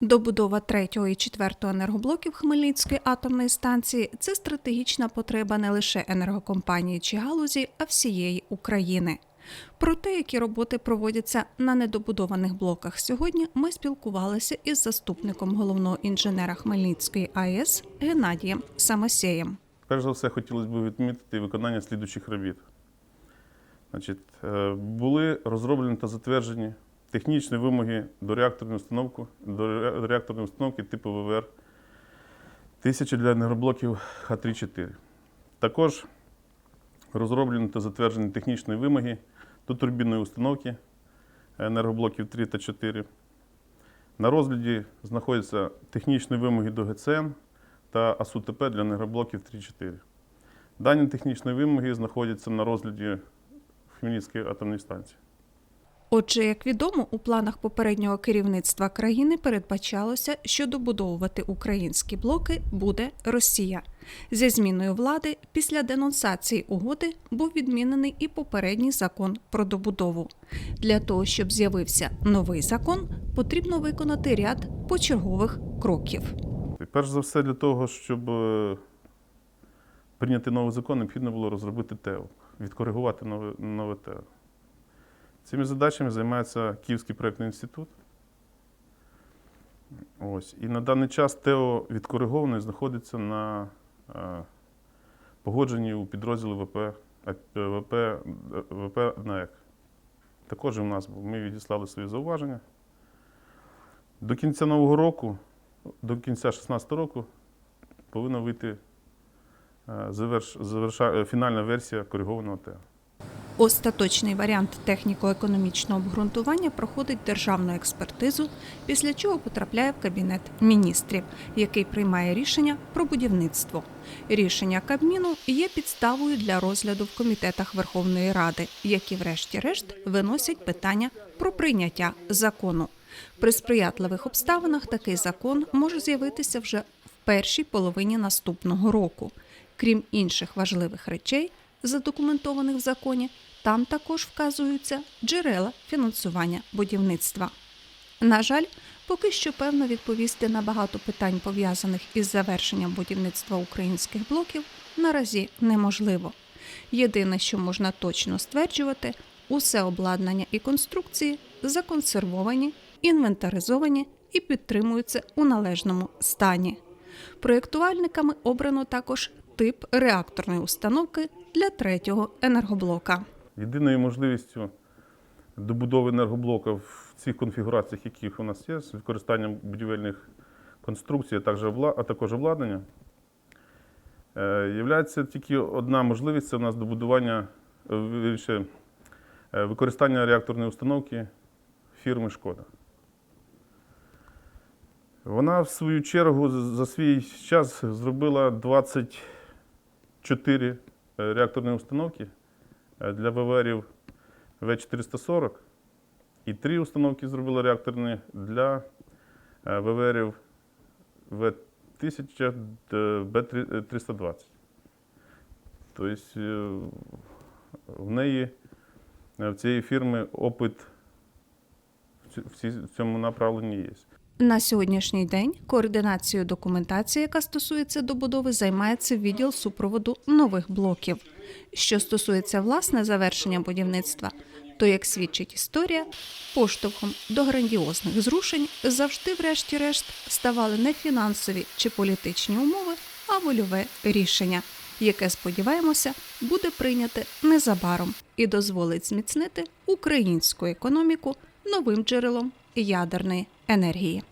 Добудова третього і четвертого енергоблоків Хмельницької атомної станції це стратегічна потреба не лише енергокомпанії чи галузі, а всієї України. Про те, які роботи проводяться на недобудованих блоках сьогодні, ми спілкувалися із заступником головного інженера Хмельницької АЕС Геннадієм Самосєєм. Перш за все, хотілося б відмітити виконання слідуючих робіт. Значить, е, були розроблені та затверджені технічні вимоги до реакторної установки, до реакторної установки типу ВВР 1000 для енергоблоків Х3-4. Також розроблені та затверджені технічні вимоги до турбінної установки енергоблоків 3 та 4. На розгляді знаходяться технічні вимоги до ГЦН та АСУТП для енергоблоків 3-4. Дані технічні вимоги знаходяться на розгляді Хмельницької атомної станції. Отже, як відомо, у планах попереднього керівництва країни передбачалося, що добудовувати українські блоки буде Росія. Зі зміною влади після денонсації угоди був відмінений і попередній закон про добудову. Для того, щоб з'явився новий закон, потрібно виконати ряд почергових кроків. Перш за все, для того, щоб е, прийняти новий закон, необхідно було розробити ТЕО, відкоригувати нове ТЕО. Цими задачами займається Київський проєктний інститут. Ось. І на даний час ТЕО відкориговане знаходиться на е, погодженні у підрозділі ВП, е, ВП, е, ВП НАЕК. Також в нас. Ми відіслали свої зауваження. До кінця нового року до кінця 2016 року повинна вийти заверш, заверша, фінальна версія коригованого ТЕО. Остаточний варіант техніко-економічного обґрунтування проходить державну експертизу, після чого потрапляє в кабінет міністрів, який приймає рішення про будівництво. Рішення Кабміну є підставою для розгляду в комітетах Верховної Ради, які, врешті-решт, виносять питання про прийняття закону. При сприятливих обставинах такий закон може з'явитися вже в першій половині наступного року. Крім інших важливих речей, задокументованих в законі, там також вказуються джерела фінансування будівництва. На жаль, поки що певно відповісти на багато питань, пов'язаних із завершенням будівництва українських блоків, наразі неможливо. Єдине, що можна точно стверджувати, усе обладнання і конструкції законсервовані, інвентаризовані і підтримуються у належному стані. Проєктувальниками обрано також тип реакторної установки для третього енергоблока. Єдиною можливістю добудови енергоблока в цих конфігураціях, яких у нас є, з використанням будівельних конструкцій, а також обладнання, є тільки одна можливість це у нас добудування, е, е, використання реакторної установки фірми Шкода. Вона, в свою чергу, за свій час зробила 24 е, реакторні установки е, для ВВРів В440 і три установки зробила реакторні для е, ВВРів В1000 Б320. Тобто в неї, в цієї фірми опит в цьому направленні є. На сьогоднішній день координацією документації, яка стосується добудови, займається відділ супроводу нових блоків. Що стосується власне завершення будівництва, то, як свідчить історія, поштовхом до грандіозних зрушень завжди, врешті-решт, ставали не фінансові чи політичні умови, а вольове рішення, яке, сподіваємося, буде прийняте незабаром і дозволить зміцнити українську економіку новим джерелом ядерної енергії.